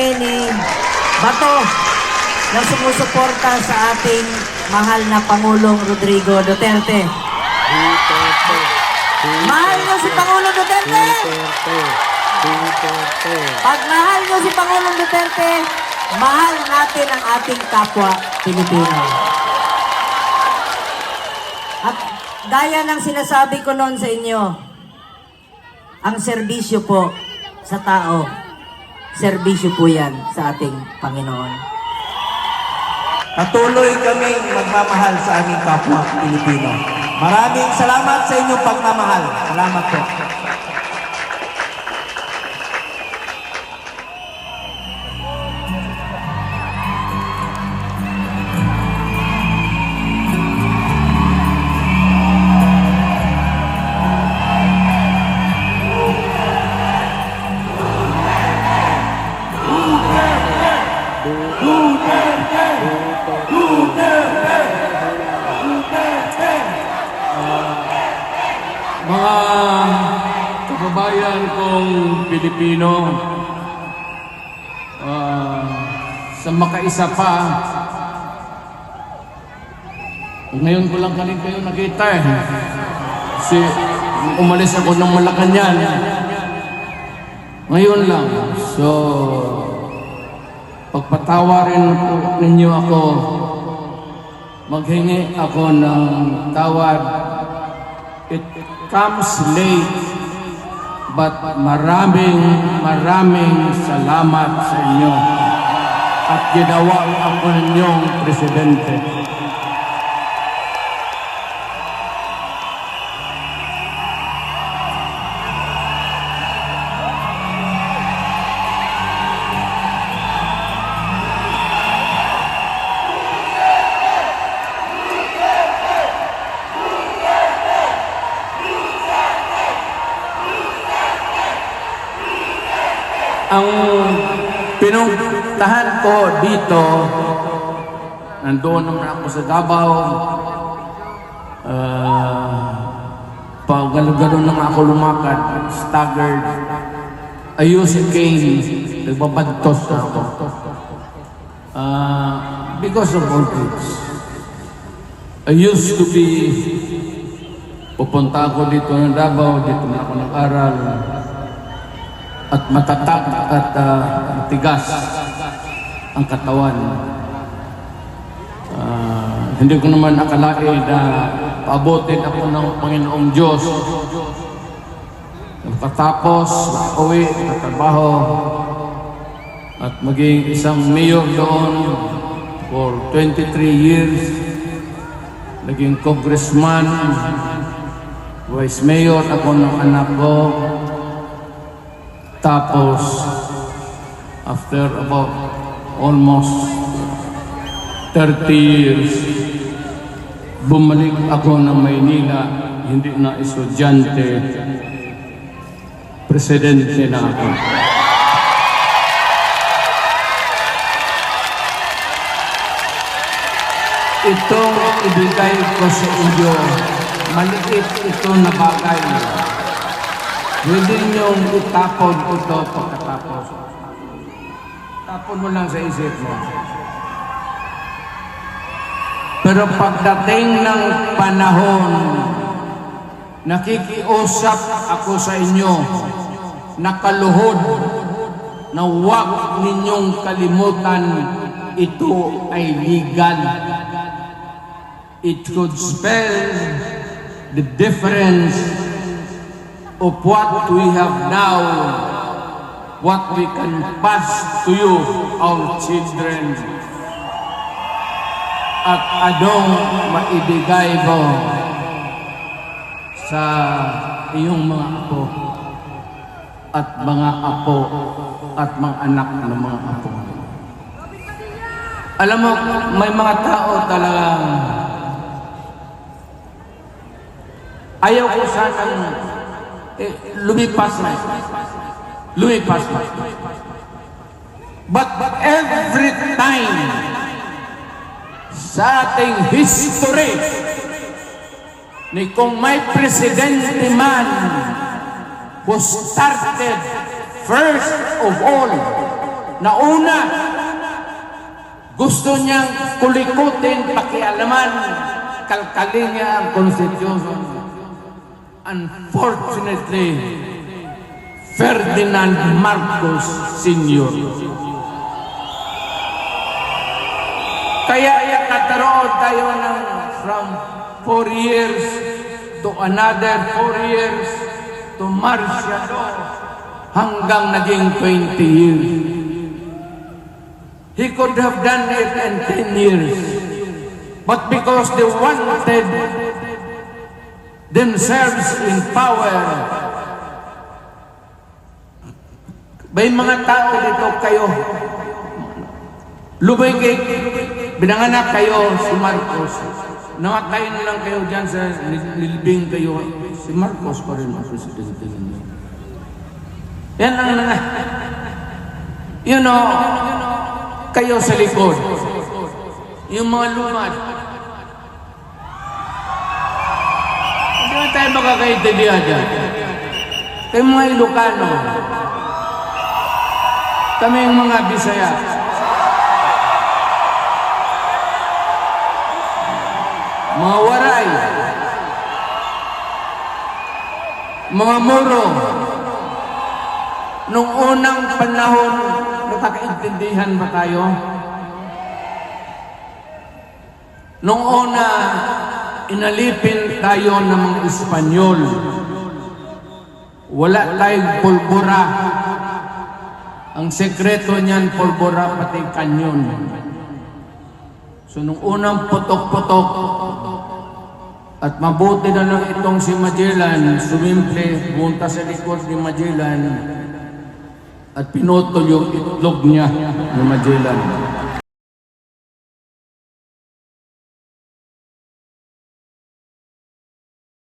kami ni Bato na sumusuporta sa ating mahal na Pangulong Rodrigo Duterte. Mahal niyo si Pangulong Duterte! Pag mahal niyo si Pangulong Duterte, mahal natin ang ating kapwa Pilipino. At gaya ng sinasabi ko noon sa inyo, ang serbisyo po sa tao, serbisyo po yan sa ating Panginoon. Patuloy kaming magmamahal sa aming kapwa Pilipino. Maraming salamat sa inyong pagmamahal. Salamat po. Mga kababayan kong Pilipino, ah, sa makaisa pa, ngayon ko lang kaling kayo nakita eh. Kasi umalis ako ng Malacanang. Ngayon lang. So, pagpatawarin po ninyo ako, maghingi ako ng tawad It comes late, but maraming maraming salamat sa inyo at ginawa ako ninyong presidente. Ang pinuntahan ko dito, nandoon naman ako sa Davao, uh, pag gano'n naman ako lumakad, staggered, ayusin cane, nagbabantos na ako. Uh, because of old age. I used to be, pupunta ako dito ng Davao, dito na ako nag-aral, at matatag at ah, matigas ang katawan. Ah, hindi ko naman akalain na paabotin ako ng Panginoong Diyos. Pagkatapos, uwi, trabaho, at maging isang mayor doon for 23 years, naging congressman, vice mayor ako ng anak ko, tapos, after about almost 30 years, bumalik ako ng Maynila, hindi na estudyante, presidente na ako. Itong ibigay ko sa inyo, maliit ito na bagay. Pwede niyong itapon ito pagkatapos. Tapon mo lang sa isip mo. Pero pagdating ng panahon, nakikiusap ako sa inyo, nakaluhod, na huwag ninyong kalimutan ito ay legal. It could spell the difference of what we have now, what we can pass to you, our children, at anong maibigay mo sa iyong mga apo at mga apo at mga anak ng mga apo. Alam mo, may mga tao talagang ayaw ko sanang lumipas na. Lumipas na. But, but every time sa ating history ni kung may presidente man who started first of all Nauna, gusto niyang kulikutin, pakialaman, kalkalin ang Constitution. Unfortunately, Ferdinand Marcos Sr. Kaya nagkaroon tayo ng from four years to another four years to martial law hanggang naging 20 years. He could have done it in 10 years. But because they wanted themselves in power, may mga tao dito kayo, lumigig, binanganak kayo si Marcos, namatay na lang kayo dyan sa nil- nilibing kayo, si Marcos pa rin ang presidente ninyo. Yan ang nga. You know, kayo sa likod. Yung mga lumad. Hindi na tayo makakaintindihan dyan. Kayo mga Ilocano. Kami yung mga Bisaya. Mga Waray. Mga Moro. Nung unang panahon, nakakaintindihan ba tayo? Nung una, inalipin tayo ng mga Espanyol. Wala tayong pulbura. Ang sekreto niyan, pulbura pati kanyon. So nung unang putok-putok, at mabuti na lang itong si Magellan, sumimple, punta sa likod ni Magellan, at pinutol yung itlog niya ni Magellan.